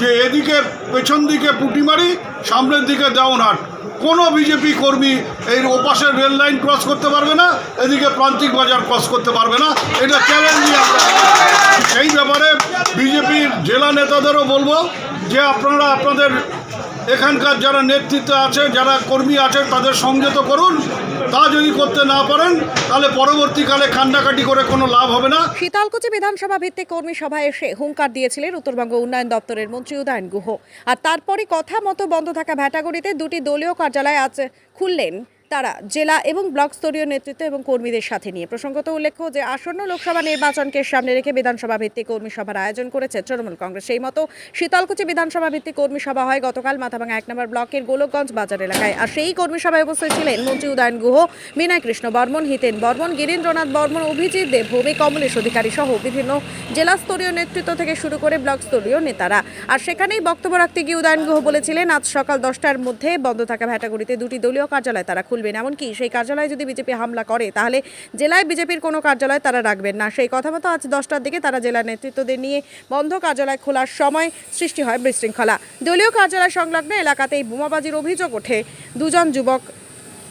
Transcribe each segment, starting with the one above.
যে এদিকে পেছন দিকে পুটিমারি সামনের দিকে দেওয়ানহাট কোনো বিজেপি কর্মী এই ওপাশের রেল লাইন ক্রস করতে পারবে না, এদিকে প্রান্তিক বাজার ক্রস করতে পারবে না। এটা চ্যালেঞ্জ সেই ব্যাপারে বিজেপির জেলা নেতাদেরও বলব যে আপনারা আপনাদের এখানকার যারা নেতৃত্বে আছে, যারা কর্মী আছে, তাদের সংযত করুন। করতে না পারেন, তাহলে পরবর্তীকালে কান্ডাকাটি করে কোনো লাভ হবে না। শীতলকুচি বিধানসভা ভিত্তিক কর্মী সভায় এসে হুঙ্কার দিয়েছিলেন উত্তরবঙ্গ উন্নয়ন দপ্তরের মন্ত্রী উদয়ন গুহ। আর তারপরে কথা মতো বন্ধ থাকা ভ্যাটাগরিতে দুটি দলীয় কার্যালয় আজ খুললেন তারা জেলা এবং ব্লক স্তরীয় নেতৃত্ব এবং কর্মীদের সাথে নিয়ে। প্রসঙ্গত উল্লেখ্য যে, আসন্ন লোকসভা নির্বাচনকে সামনে রেখে বিধানসভা ভিত্তিক কর্মী সভার আয়োজন করেছে তৃণমূল কংগ্রেস। সেই মতো শীতলকুচি বিধানসভা ভিত্তিক কর্মী সভা হয় গতকাল মাথাভাঙা এক নম্বর ব্লকের গোলকগঞ্জ বাজার এলাকায়। আর সেই কর্মী সভায় উপস্থিত ছিলেন মন্ত্রী উদয়ন গুহ বিনয় কৃষ্ণ বর্মন, হিতেন বর্মন, গিরীন্দ্রনাথ বর্মন, অভিজিৎ দেব, ভূমি কমলেশ অধিকারী সহ বিভিন্ন জেলা স্তরীয় নেতৃত্ব থেকে শুরু করে ব্লক স্তরীয় নেতারা। আর সেখানেই বক্তব্য রাখতে গিয়ে উদয়ন গুহ বলেছিলেন, আজ সকাল দশটার মধ্যে বন্ধ থাকা ভ্যাটাগুড়িতে দুটি দলীয় কার্যালয় তারা খুলবেন এমনকি সেই কার্যালয়ে যদি বিজেপি হামলা করে তাহলে জেলায় বিজেপির কোনো কার্যালয় তারা রাখবেন না। সেই কথা মতো আজ দশটার দিকে তারা জেলা নেতৃত্বদের নিয়ে বন্ধ কার্যালয় খোলার সময় সৃষ্টি হয় বিশৃঙ্খলা। দলীয় কার্যালয় সংলগ্ন এলাকাতেই বোমাবাজির অভিযোগ ওঠে। দুজন যুবক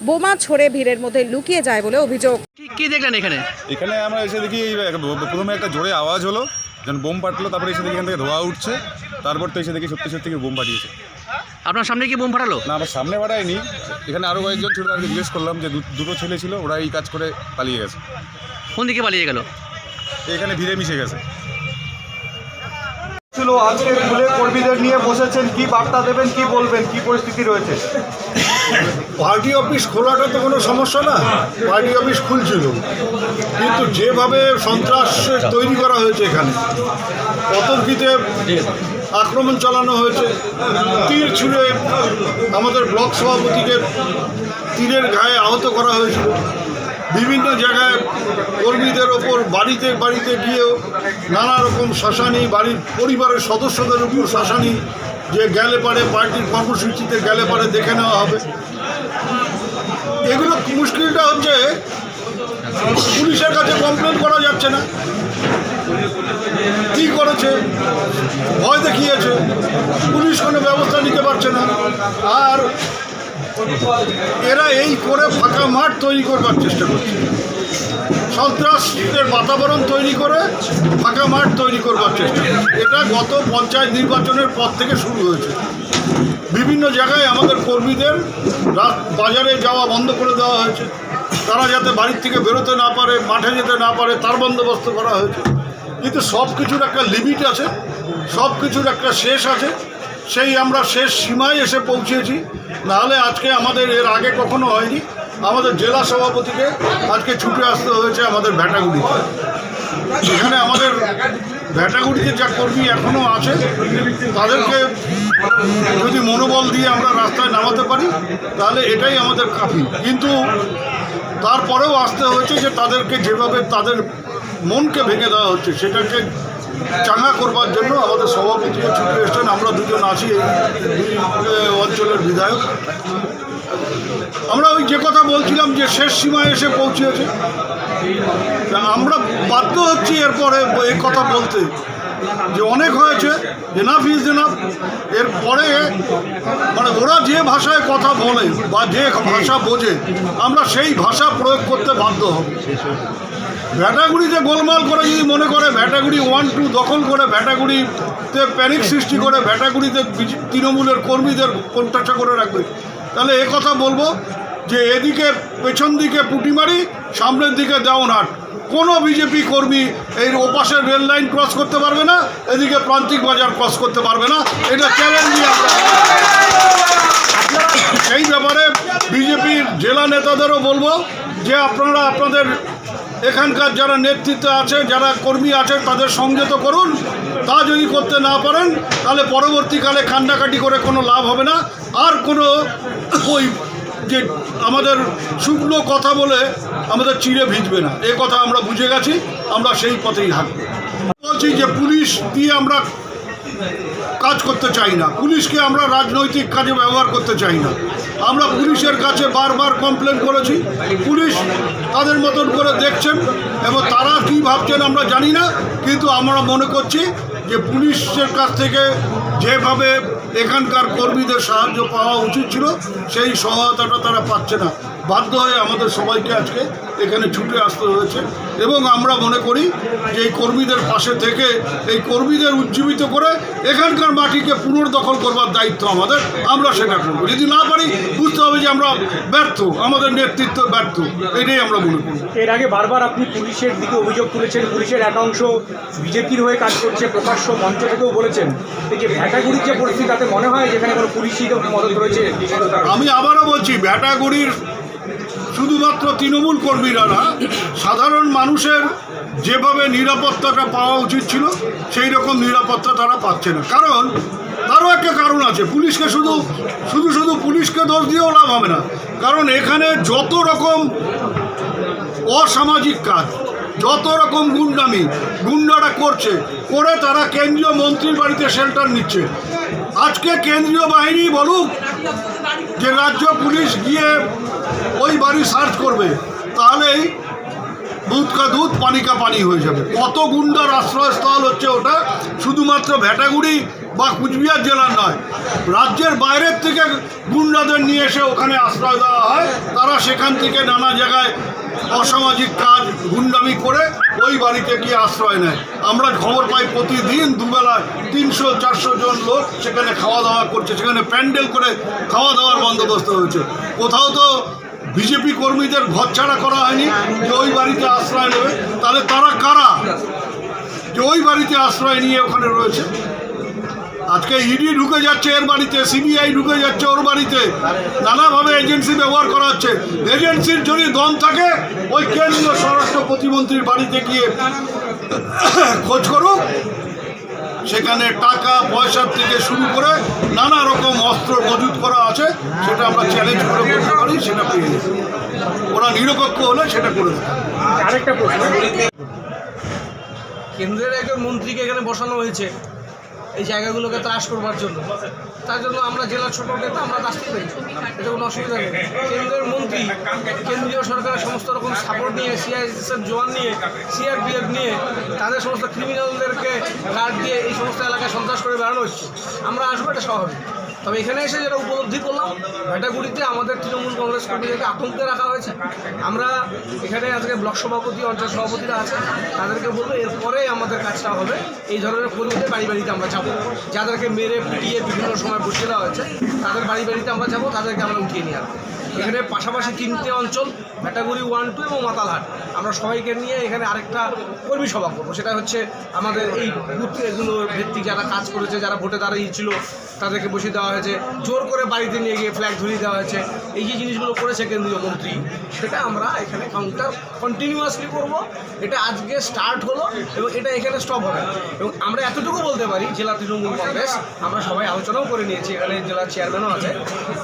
বোমা ছড়ে ভিড়ের মধ্যে লুকিয়ে যায় বলে অভিযোগ। কি কি দেখলেন এখানে? এখানে আমরা এসে দেখি প্রথমে একটা জোরে আওয়াজ হলো যখন বোম ফাটলো তারপরে এসে দেখি এখান থেকে ধোয়া উঠছে তারপর তো এসে দেখি সত্যি সত্যি বোম ফাটিয়েছে। আপনার সামনে কি বোম ফাটালো? না আমার সামনে বাড়ায়নি এখানে আরও কয়েকজন ছিল তাদেরকে জিজ্ঞেস করলাম যে দু- দুটো ছেলে ছিল ওরা এই কাজ করে পালিয়ে গেছে। কোন দিকে পালিয়ে গেল? এখানে ভিড়ে মিশে গেছে। ছিল আজকে খুলে কর্মীদের নিয়ে বসেছেন কি বার্তা দেবেন কি বলবেন কি পরিস্থিতি রয়েছে? পার্টি অফিস খোলাটা তো কোনো সমস্যা না পার্টি অফিস খুলছিল। কিন্তু যেভাবে সন্ত্রাস তৈরি করা হয়েছে এখানে অতর্কিতে আক্রমণ চালানো হয়েছে। তীর ছুঁড়ে আমাদের ব্লক সভাপতিকে তীরের গায়ে আহত করা হয়েছিল। বিভিন্ন জায়গায় কর্মীদের ওপর বাড়িতে বাড়িতে গিয়েও নানা রকম শাসানি, বাড়ির পরিবারের সদস্যদের উপর শাসানি যে গেলে পারে পার্টির কর্মসূচিতে গেলে পারে দেখে নেওয়া হবে। এগুলো মুশকিলটা হচ্ছে, পুলিশের কাছে কমপ্লেন করা যাচ্ছে না। কি করেছে? ভয় দেখিয়েছে। পুলিশ কোনো ব্যবস্থা নিতে পারছে না। আর এরা এই করে ফাঁকা মাঠ তৈরি করবার চেষ্টা করছে। সন্ত্রাসের বাতাবরণ তৈরি করে ফাঁকা মাঠ তৈরি করবার চেষ্টা এটা গত পঞ্চায়েত নির্বাচনের পর থেকে শুরু হয়েছে। বিভিন্ন জায়গায় আমাদের কর্মীদের রাত বাজারে যাওয়া বন্ধ করে দেওয়া হয়েছে। তারা যাতে বাড়ির থেকে বেরোতে না পারে, মাঠে যেতে না পারে, তার বন্দোবস্ত করা হয়েছে। কিন্তু সব কিছুর একটা লিমিট আছে, সব কিছুর একটা শেষ আছে। সেই আমরা শেষ সীমায় এসে পৌঁছেছি। নাহলে আজকে আমাদের এর আগে কখনো হয়নি। আমাদের জেলা সভাপতিকে আজকে ছুটে আসতে হয়েছে আমাদের ভ্যাটাগুড়িতে এখানে আমাদের ভ্যাটাগুড়িতে যা কর্মী এখনও আছে, তাদেরকে যদি মনোবল দিয়ে আমরা রাস্তায় নামাতে পারি, তাহলে এটাই আমাদের কাফি কিন্তু তারপরেও আসতে হয়েছে যে তাদেরকে যেভাবে তাদের মনকে ভেঙে দেওয়া হচ্ছে, সেটাকে চাঙ্গা করবার জন্য আমাদের সভাপতিও ছুটে এসছেন, আমরা দুজন আছি অঞ্চলের বিধায়ক। আমরা ওই যে কথা বলছিলাম যে শেষ সীমায় এসে পৌঁছেছে। আমরা বাধ্য হচ্ছি এরপরে এই কথা বলতে, যে অনেক হয়েছে এনাফ ইজ এনাফ এরপরে মানে ওরা যে ভাষায় কথা বলে বা যে ভাষা বোঝে, আমরা সেই ভাষা প্রয়োগ করতে বাধ্য হব। ভ্যাটাগুড়িতে গোলমাল করে যদি মনে করে ভ্যাটাগুড়ি ওয়ান টু দখল করে ভ্যাটাগুড়িতে প্যানিক সৃষ্টি করে, ভ্যাটাগুড়িতে তৃণমূলের কর্মীদের কোনটাচা করে রাখবে। তাহলে এ কথা বলব যে এদিকে পেছন দিকে পুটিমারি, সামনের দিকে দেওয়ানহাট। কোনো বিজেপি কর্মী এই ওপাশের রেল লাইন ক্রস করতে পারবে না, এদিকে প্রান্তিক বাজার ক্রস করতে পারবে না। এটা চ্যালেঞ্জ সেই ব্যাপারে বিজেপির জেলা নেতাদেরও বলব যে আপনারা আপনাদের এখানকার যারা নেতৃত্বে আছে, যারা কর্মী আছে, তাদের সংযত করুন। তা যদি করতে না পারেন, তাহলে পরবর্তীকালে কান্ডাকাটি করে কোনো লাভ হবে না। আর কোনো ওই যে আমাদের শুকনো কথা বলে আমাদের চিড়ে ভিজবে না। এ কথা আমরা বুঝে গেছি, আমরা সেই পথেই হাঁটব। বলছি যে পুলিশ দিয়ে আমরা কাজ করতে চাই না। পুলিশকে আমরা রাজনৈতিক কাজে ব্যবহার করতে চাই না। আমরা পুলিশের কাছে বারবার কমপ্লেন করেছি। পুলিশ তাদের মতন করে দেখছেন এবং তারা কী ভাবছেন আমরা জানি না, কিন্তু আমরা মনে করছি যে পুলিশের কাছ থেকে যেভাবে এখানকার কর্মীদের সাহায্য পাওয়া উচিত ছিল, সেই সহায়তাটা তারা পাচ্ছে না। বাধ্য হয়ে আমাদের সবাইকে আজকে এখানে ছুটে আসতে হয়েছে। এবং আমরা মনে করি যে এই কর্মীদের পাশে থেকে এই কর্মীদের উজ্জীবিত করে এখানকার মাটিকে পুনর্দখল করবার দায়িত্ব আমাদের। আমরা সেটা করব। যদি না পারি বুঝতে হবে যে আমরা ব্যর্থ আমাদের নেতৃত্ব ব্যর্থ। এটাই আমরা মনে করি। এর আগে বারবার আপনি পুলিশের দিকে অভিযোগ তুলেছেন পুলিশের একাংশ বিজেপির হয়ে কাজ করছে প্রকাশ্য মঞ্চ থেকেও বলেছেন। এই যে ভ্যাটাগুড়ির যে পরিস্থিতি তাতে মনে হয় যেখানে কোনো পুলিশই মদত রয়েছে? আমি আবারও বলছি ভ্যাটাগুড়ির শুধুমাত্র তৃণমূল কর্মীরা না, সাধারণ মানুষের যেভাবে নিরাপত্তাটা পাওয়া উচিত ছিল, সেই রকম নিরাপত্তা তারা পাচ্ছে না। কারণ তারও একটা কারণ আছে, পুলিশকে শুধু শুধু শুধু পুলিশকে দোষ দিয়েও লাভ হবে না। কারণ এখানে যত রকম অসামাজিক কাজ, যত রকম গুন্ডামি, গুন্ডারা করছে, করে তারা কেন্দ্রীয় মন্ত্রীর বাড়িতে শেল্টার নিচ্ছে। আজকে কেন্দ্রীয় বাহিনী বলুক যে রাজ্য পুলিশ গিয়ে ওই বাড়ি সার্চ করবে, তাহলেই দুধ কা দুধ পানি কা পানি হয়ে যাবে। কত গুন্ডার আশ্রয়স্থল হচ্ছে ওটা, শুধুমাত্র ভ্যাটাগুড়ি বা কুচবিহার জেলার নয়। রাজ্যের বাইরের থেকে গুন্ডাদের নিয়ে এসে ওখানে আশ্রয় দেওয়া হয়, তারা সেখান থেকে নানা জায়গায় অসামাজিক কাজ গুন্ডামি করে ওই বাড়িতে গিয়ে আশ্রয় নেয়। আমরা খবর পাই প্রতিদিন দুবেলা তিনশো, চারশো জন লোক সেখানে খাওয়া দাওয়া করছে, সেখানে প্যান্ডেল করে খাওয়া দাওয়ার বন্দোবস্ত হয়েছে। কোথাও তো বিজেপি কর্মীদের ঘর ছাড়া করা হয়নি যে ওই বাড়িতে আশ্রয় নেবে। তাহলে তারা কারা? যে ওই বাড়িতে আশ্রয় নিয়ে ওখানে রয়েছে। আজকে ইডি ঢুকে যাচ্ছে এর বাড়িতে সিবিআই ঢুকে যাচ্ছে ওর বাড়িতে। নানাভাবে এজেন্সি ব্যবহার করা হচ্ছে। এজেন্সির যদি দম থাকে ওই কেন্দ্রীয় স্বরাষ্ট্র প্রতিমন্ত্রীর বাড়িতে গিয়ে খোঁজ করুক। সেখানে টাকা পয়সার থেকে শুরু করে নানা রকম অস্ত্র মজুত করা আছে সেটা আমরা চ্যালেঞ্জ করে বলতে পারি সেটা পেয়ে ওরা নিরপেক্ষ হলে সেটা করে দেবে। আরেকটা প্রশ্ন। কেন্দ্রের একজন মন্ত্রীকে এখানে বসানো হয়েছে। এই জায়গাগুলোকে ত্রাস করবার জন্য। তার জন্য আমরা জেলার ছোট নেতা, আমরা কাজ পারি এটা কোনো অসুবিধা নেই। কেন্দ্রের মন্ত্রী, কেন্দ্রীয় সরকারের সমস্ত রকম সাপোর্ট নিয়ে সিআইএসএফ জোয়ান নিয়ে সিআরপিএফ নিয়ে, তাদের সমস্ত ক্রিমিনালদেরকে গার্ড দিয়ে এই সমস্ত এলাকায় সন্ত্রাস করে বেড়ানো হচ্ছে। আমরা আসব এটা স্বাভাবিক। তবে এখানে এসে যেটা উপলব্ধি করলাম, ভেটাগুড়িতে আমাদের তৃণমূল কংগ্রেস কর্মীদেরকে আতঙ্কে রাখা হয়েছে। আমরা এখানে আজকে ব্লক সভাপতি, অঞ্চল সভাপতিরা আছে, তাদেরকে বলব এরপরে আমাদের কাজটা হবে। এই ধরনের কর্মীদের বাড়ি বাড়িতে আমরা যাব। যাদেরকে মেরে পিটিয়ে বিভিন্ন সময় বসিয়ে দেওয়া হয়েছে, তাদের বাড়ি বাড়িতে আমরা যাব, তাদেরকে আমরা উঠিয়ে নিয়ে আসব। এখানে পাশাপাশি তিনটে অঞ্চল, ভেটাগুড়ি ওয়ান টু এবং মাতালহাট। আমরা সবাইকে নিয়ে এখানে আরেকটা কর্মী সভা করব। সেটা হচ্ছে আমাদের এই বুথ এগুলো ভিত্তিক যারা কাজ করেছে, যারা ভোটে দাঁড়িয়েছিল, তাদেরকে বসিয়ে দেওয়া হয়েছে। জোর করে বাড়িতে নিয়ে গিয়ে ফ্ল্যাগ ধরিয়ে দেওয়া হয়েছে। এই যে জিনিসগুলো করেছে কেন্দ্রীয় মন্ত্রী, সেটা আমরা এখানে কাউন্টার কন্টিনিউয়াসলি করব। এটা আজকে স্টার্ট হলো এবং এটা এখানে স্টপ হবে এবং আমরা এতটুকু বলতে পারি, জেলা তৃণমূল কংগ্রেস, আমরা সবাই আলোচনাও করে নিয়েছি, এখানে জেলার চেয়ারম্যানও আছে।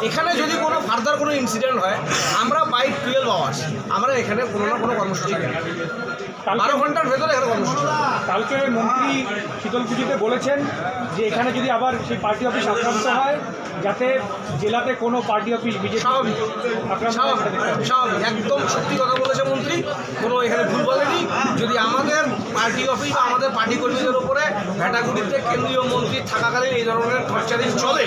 এখানে যদি কোনো ফার্দার কোনো ইনসিডেন্ট হয়, আমরা বাই টুয়েলভ আওয়ার্স আমরা এখানে কোনো না কোনো কর্মসূচি বারো ঘণ্টার ভেতরে। কালকে মন্ত্রী শীতল পুজোতে বলেছেন যে এখানে যদি আবার সেই পার্টি অফিস আক্রান্ত হয় যাতে জেলাতে কোনো পার্টি অফিস বিজেপি সব স্বাভাবিক। একদম সত্যি কথা বলেছে মন্ত্রী। কোনো এখানে ভুল বলেনি। যদি আমাদের পার্টি অফিস আমাদের পার্টি কর্মীদের উপরে ভেটাগুড়িতে কেন্দ্রীয় মন্ত্রী থাকাকালীন এই ধরনের টর্চারিং চলে,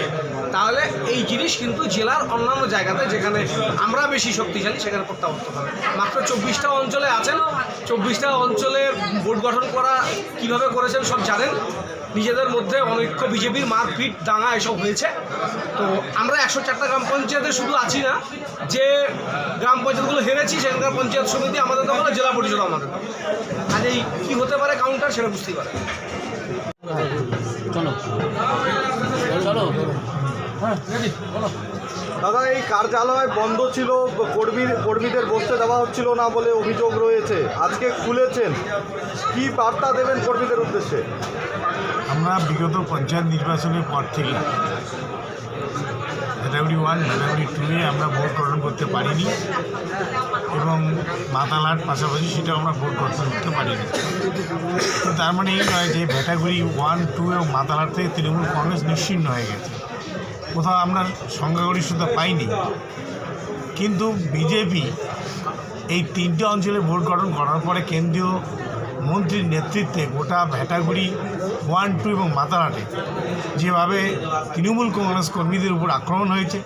তাহলে এই জিনিস কিন্তু জেলার অন্যান্য জায়গাতে যেখানে আমরা বেশি শক্তিশালী সেখানে প্রত্যাবর্তন হবে। মাত্র চব্বিশটা অঞ্চলে আছেন, চব্বিশটা অঞ্চলে বোর্ড গঠন করা কীভাবে করেছেন সব জানেন। নিজেদের মধ্যে অনৈক্য বিজেপির মারপিট দাঙ্গা এসব হয়েছে। তো আমরা একশো চারটা গ্রাম পঞ্চায়েতে শুধু আছি না যে গ্রাম পঞ্চায়েতগুলো হেরেছি সেখানকার পঞ্চায়েত সমিতি আমাদের তো দখলে জেলা পরিষদ আমাদের আর এই কী হতে পারে কাউন্টার সেটা বুঝতেই পারে দাদা এই কার্যালয় বন্ধ ছিল কর্মী কর্মীদের বসতে দেওয়া হচ্ছিল না বলে অভিযোগ রয়েছে। আজকে খুলেছেন। কি বার্তা দেবেন কর্মীদের উদ্দেশ্যে? আমরা বিগত পঞ্চায়েত নির্বাচনের পর থেকে ভেটাগুড়ি ওয়ান ভেটাগুড়ি টুয়ে আমরা ভোট গঠন করতে পারিনি এবং মাতালহাট পাশাপাশি সেটাও আমরা ভোট গঠন করতে পারিনি। তার মানে এই নয় যে ভেটাগুড়ি ওয়ান টু এবং মাতালহাট থেকে তৃণমূল কংগ্রেস নিশ্চিন্ন হয়ে গেছে। কোথাও আমরা সংখ্যাগরিষ্ঠতা পাইনি। কিন্তু বিজেপি এই তিনটে অঞ্চলে ভোট গঠন করার পরে কেন্দ্রীয় মন্ত্রীর নেতৃত্বে গোটা ভ্যাটাগুড়ি ওয়ান টু এবং মাতারাটে যেভাবে তৃণমূল কংগ্রেস কর্মীদের উপর আক্রমণ হয়েছে,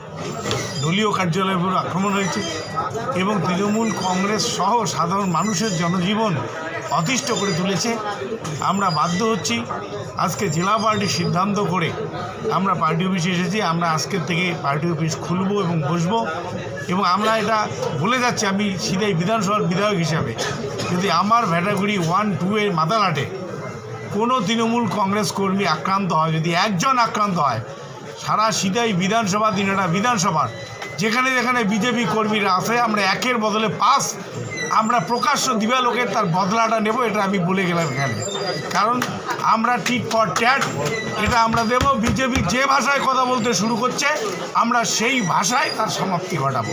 দলীয় কার্যালয়ের উপর আক্রমণ হয়েছে এবং তৃণমূল কংগ্রেস সহ সাধারণ মানুষের জনজীবন অতিষ্ঠ করে তুলেছে। আমরা বাধ্য হচ্ছি আজকে জেলা পার্টি সিদ্ধান্ত করে আমরা পার্টি অফিসে এসেছি, আমরা আজকের থেকে পার্টি অফিস খুলব এবং বসবো। এবং আমরা এটা বলে যাচ্ছি, আমি সিধাই বিধানসভার বিধায়ক হিসাবে, যদি আমার ভ্যাটাগুড়ি ওয়ান, টু এর মাতালাটে কোনো তৃণমূল কংগ্রেস কর্মী আক্রান্ত হয়, যদি একজন আক্রান্ত হয়, সারা সিধাই বিধানসভা দিনেটা বিধানসভার। যেখানে যেখানে বিজেপি কর্মীরা আছে আমরা একের বদলে পাস আমরা প্রকাশ্য দিবালোকের তার বদলাটা নেব, এটা আমি বলে গেলাম এখানে। কারণ আমরা টিট ফর ট্যাট, এটা আমরা দেব, বিজেপি যে ভাষায় কথা বলতে শুরু করছে, আমরা সেই ভাষায় তার সমাপ্তি ঘটাবো।